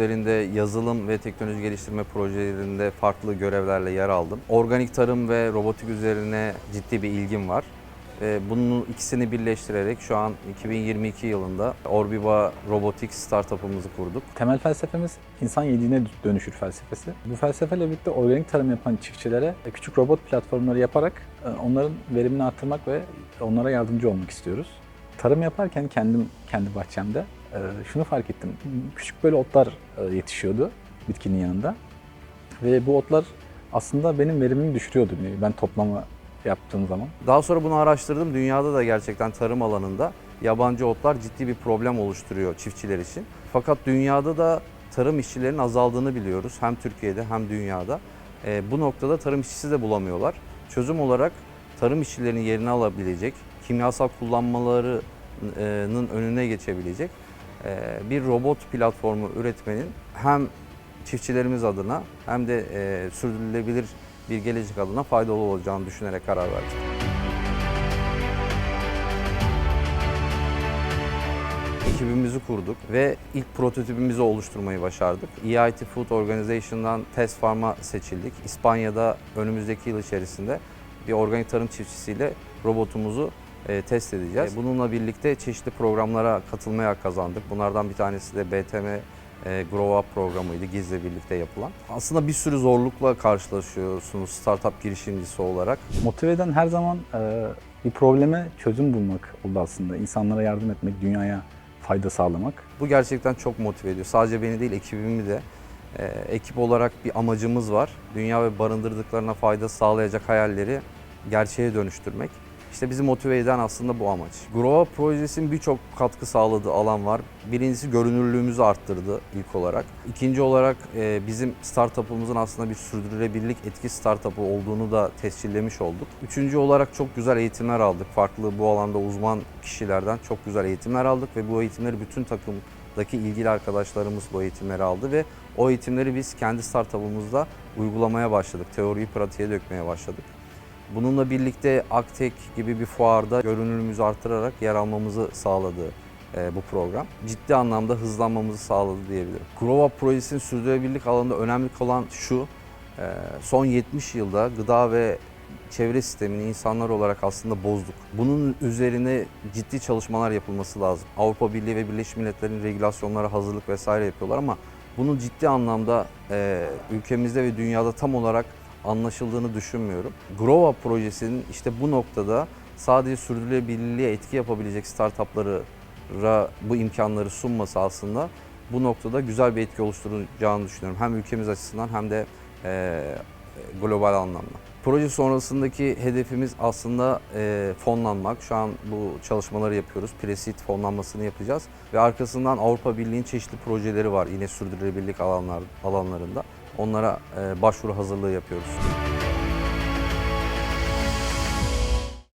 üzerinde yazılım ve teknoloji geliştirme projelerinde farklı görevlerle yer aldım. Organik tarım ve robotik üzerine ciddi bir ilgim var. Ee, Bunun ikisini birleştirerek şu an 2022 yılında Orbiva Robotics startup'ımızı kurduk. Temel felsefemiz insan yediğine dönüşür felsefesi. Bu felsefeyle birlikte organik tarım yapan çiftçilere küçük robot platformları yaparak e, onların verimini arttırmak ve onlara yardımcı olmak istiyoruz. Tarım yaparken kendim kendi bahçemde şunu fark ettim. Küçük böyle otlar e, yetişiyordu bitkinin yanında. Ve bu otlar aslında benim verimimi düşürüyordu ben toplama yaptığım zaman. Daha sonra bunu araştırdım. Dünyada da gerçekten tarım alanında yabancı otlar ciddi bir problem oluşturuyor çiftçiler için. Fakat dünyada da tarım işçilerinin azaldığını biliyoruz. Hem Türkiye'de hem dünyada. Ee, bu noktada tarım işçisi de bulamıyorlar. Çözüm olarak tarım işçilerinin yerini alabilecek, kimyasal kullanmalarının önüne geçebilecek e, bir robot platformu üretmenin hem çiftçilerimiz adına hem de e, sürdürülebilir bir gelecek adına faydalı olacağını düşünerek karar verdik. Ekibimizi kurduk ve ilk prototipimizi oluşturmayı başardık. EIT Food Organization'dan Test Pharma seçildik. İspanya'da önümüzdeki yıl içerisinde bir organik tarım çiftçisiyle robotumuzu e, test edeceğiz. Bununla birlikte çeşitli programlara katılmaya kazandık. Bunlardan bir tanesi de BTM e, Grow Up programıydı Giz'le birlikte yapılan. Aslında bir sürü zorlukla karşılaşıyorsunuz startup girişimcisi olarak. Motive eden her zaman e, bir probleme çözüm bulmak oldu aslında. İnsanlara yardım etmek, dünyaya fayda sağlamak. Bu gerçekten çok motive ediyor. Sadece beni değil ekibimi de. Ee, ekip olarak bir amacımız var. Dünya ve barındırdıklarına fayda sağlayacak hayalleri gerçeğe dönüştürmek. İşte bizi motive eden aslında bu amaç. Grow Up projesinin birçok katkı sağladığı alan var. Birincisi görünürlüğümüzü arttırdı ilk olarak. İkinci olarak e, bizim startup'ımızın aslında bir sürdürülebilirlik etki startup'ı olduğunu da tescillemiş olduk. Üçüncü olarak çok güzel eğitimler aldık. Farklı bu alanda uzman kişilerden çok güzel eğitimler aldık ve bu eğitimleri bütün takımdaki ilgili arkadaşlarımız bu eğitimleri aldı ve o eğitimleri biz kendi startup'ımızda uygulamaya başladık. Teoriyi pratiğe dökmeye başladık. Bununla birlikte Aktek gibi bir fuarda görünürlüğümüzü artırarak yer almamızı sağladı e, bu program. Ciddi anlamda hızlanmamızı sağladı diyebilirim. Grow Up projesinin sürdürülebilirlik alanında önemli olan şu, e, son 70 yılda gıda ve çevre sistemini insanlar olarak aslında bozduk. Bunun üzerine ciddi çalışmalar yapılması lazım. Avrupa Birliği ve Birleşmiş Milletler'in regülasyonlara hazırlık vesaire yapıyorlar ama bunun ciddi anlamda e, ülkemizde ve dünyada tam olarak anlaşıldığını düşünmüyorum. Grow Up projesinin işte bu noktada sadece sürdürülebilirliğe etki yapabilecek startuplara bu imkanları sunması aslında bu noktada güzel bir etki oluşturacağını düşünüyorum. Hem ülkemiz açısından hem de e, global anlamda. Proje sonrasındaki hedefimiz aslında e, fonlanmak. Şu an bu çalışmaları yapıyoruz. Preseed fonlanmasını yapacağız. Ve arkasından Avrupa Birliği'nin çeşitli projeleri var yine sürdürülebilirlik alanlar, alanlarında. Onlara e, başvuru hazırlığı yapıyoruz.